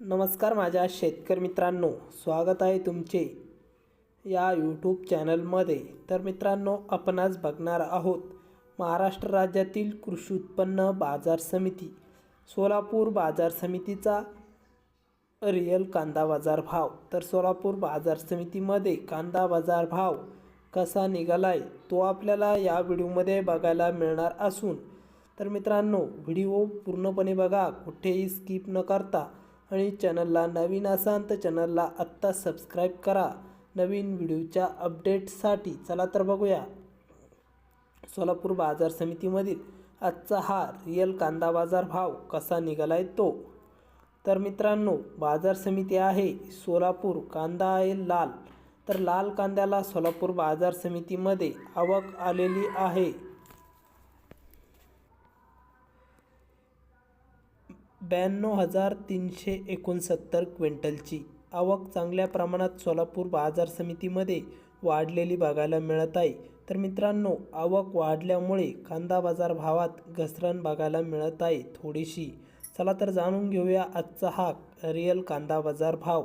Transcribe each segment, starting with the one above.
नमस्कार माझ्या शेतकरी मित्रांनो स्वागत आहे तुमचे या यूट्यूब चॅनलमध्ये. तर मित्रांनो आपण आज बघणार आहोत महाराष्ट्र राज्यातील कृषी उत्पन्न बाजार समिती सोलापूर बाजार समितीचा रिअल कांदा बाजार भाव. तर सोलापूर बाजार समितीमध्ये कांदा बाजार भाव कसा निघालाय तो आपल्याला या व्हिडिओमध्ये बघायला मिळणार असून तर मित्रांनो व्हिडिओ पूर्णपणे बघा कुठेही स्किप न करता. आणि चॅनलला नवीन असाल तर चॅनलला आत्ता सबस्क्राईब करा. नवीन व्हिडिओच्या अपडेटसाठी चला तर बघूया. सोलापूर बाजार समितीमधील आजचा हा रिअल कांदा बाजार भाव कसा निघाला आहे तो? तर मित्रांनो बाजार समिती आहे सोलापूर कांदा आहे लाल. तर लाल कांद्याला सोलापूर बाजार समितीमध्ये आवक आलेली आहे. ब्याण्णव हजार तीनशे एकोणसत्तर क्विंटलची. आवक चांगल्या प्रमाणात सोलापूर बाजार समितीमध्ये वाढलेली बघायला मिळत आहे. तर मित्रांनो आवक वाढल्यामुळे कांदा बाजार भावात घसरण बघायला मिळत आहे थोडीशी. चला तर जाणून घेऊया आजचा हा रिअल कांदा बाजार भाव.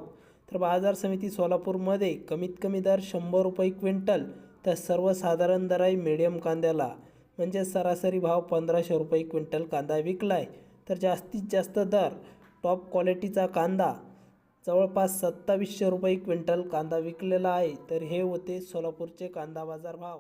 तर बाजार समिती सोलापूरमध्ये कमीत कमी दर शंभर रुपये क्विंटल तर सर्वसाधारण दर आहे मिडियम कांद्याला. म्हणजे सरासरी भाव पंधराशे रुपये क्विंटल कांदा विकला आहे तर जास्तीत जास्त दर टॉप क्वालिटीचा कांदा. जवळपास सत्तावीसशे रुपये क्विंटल कांदा विकलेला आहे तर हे होते सोलापूरचे कांदा बाजार भाव.